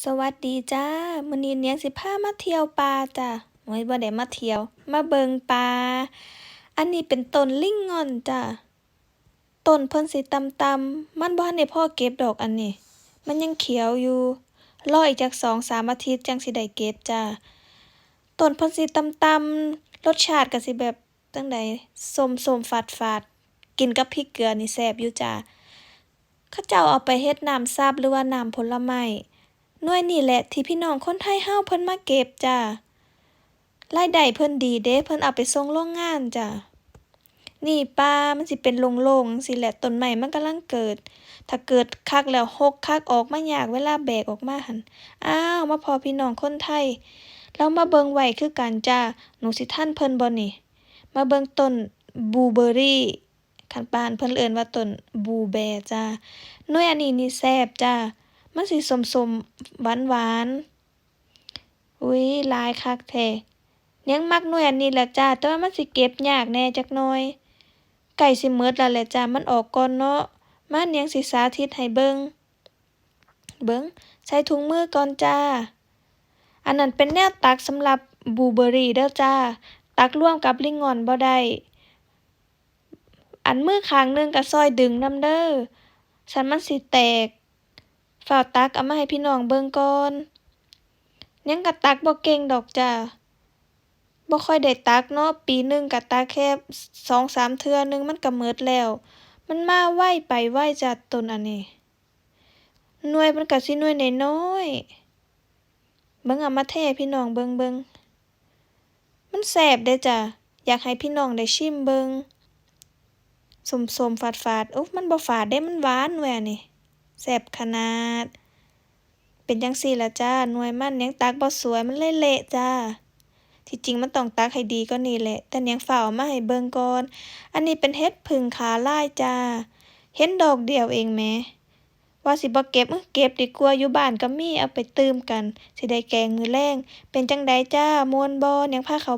สวัสดีจ้ามื้อนี้เนียงสิพามาเที่ยวป่าจ้ะโอ้ยบ่ได้มาเที่ยว มาเบิงป่า อันนี้เป็นต้นลิงงอนจ้ะ ต้นเพิ่นสิต่ำมันบ่ทันได้พอเก็บดอกอันนี้ มันยังเขียวอยู่ รออีกจักสองสามอาทิตย์จังสิได้เก็บจ้ะ ต้นเพิ่นสิต่ำรสชาติก็สิแบบจั่งใดส้มๆฝาดกินกับพริกเกลือนี่แซ่บอยู่จ้ะ เขาเจ้าเอาไปเฮ็ดน้ำซับหรือว่าน้ำผลไม้ หน่วยนี่แหละที่พี่น้องคนไทยเฮาเพิ่นมาเก็บจ้ะรายได้เพิ่นดีเด้เพิ่นเอาไปส่งโรงงานจ้ะนี่ป่ามันสิเป็นโล่งๆจั่งซี้แหละต้นไม้มันกำลังเกิด ถ้าเกิดคักแล้วรกคักออกมายากเวลาแบกออกมาหันอ้าวมาพอพี่น้องคนไทยเรามาเบิงไว้คือกันจ้ะหนูสิทันเพิ่นบ่นี่ มาเบิงต้นบูเบอร์รี่คันบ้านเพิ่นเอิ้นว่าต้นบูแบรจ้ะหน่วยอันนี้นี่แซ่บจ้ะ มันสิส้มๆหวานอุ๊ยลายคักแท้เนียงมักหน่วยอันนี้แหละจ้ะแต่ว่ามันสิเก็บยากแน่จักหน่อยใกล้สิหมดแล้วแหละจ้ะมันออกก่อนเนาะมาเนียงสิสาธิตให้เบิ่งเบิ่งใส่ถุงมือก่อนจ้า อันนั้นเป็นแนวตักสำหรับบูเบอรี่เด้อจ้า ตักร่วมกับลิงงอนบ่ได้อันมือข้างนึงก็ช่วยดึงนำเด้อซั้นมันสิแตก ฟ้าตักเอามาให้พี่น้องเบิ่งก่อนเนียงก็ตักบ่เก่งดอกจ้าบ่ค่อยได้ตักเนาะปีหนึ่งก็ตักแค่สองสามเทื่อหนึ่งมันก็หมดแล้ว มันมาไวไปไวจ้ะต้นอันนี้หน่วยมันก็สิหน่วยน้อยเบิ่งเอามาเทให้พี่น้องเบิ่งเบิ่งมันแซ่บเดะจ้ะอยากให้พี่น้องได้ชิมเบิงส้มๆฝาดๆโอ้มันบ่ฝาดเดะมันหวานแหวนนี้ แซ่บขนาด เป็นจังซี้ล่ะจ้าหน่วยมันเนียงตักบ่สวยมันเลยเละจ้า ที่จริงมันต้องตักให้ดีกว่านี้แหละ แต่เนียงฟ้าวเอามาให้เบิ่งก่อน อันนี้เป็นเห็ดผึ่งขาลายจ้า เห็นดอกเดียวเองแหมว่าสิบ่เก็บเออเก็บดีกว่าอยู่บ้านก็มีเอาไปตืมกัน สิได้แกงมื้อแลงเป็นจังใดจ้ามวนบ่เนียงพาเขา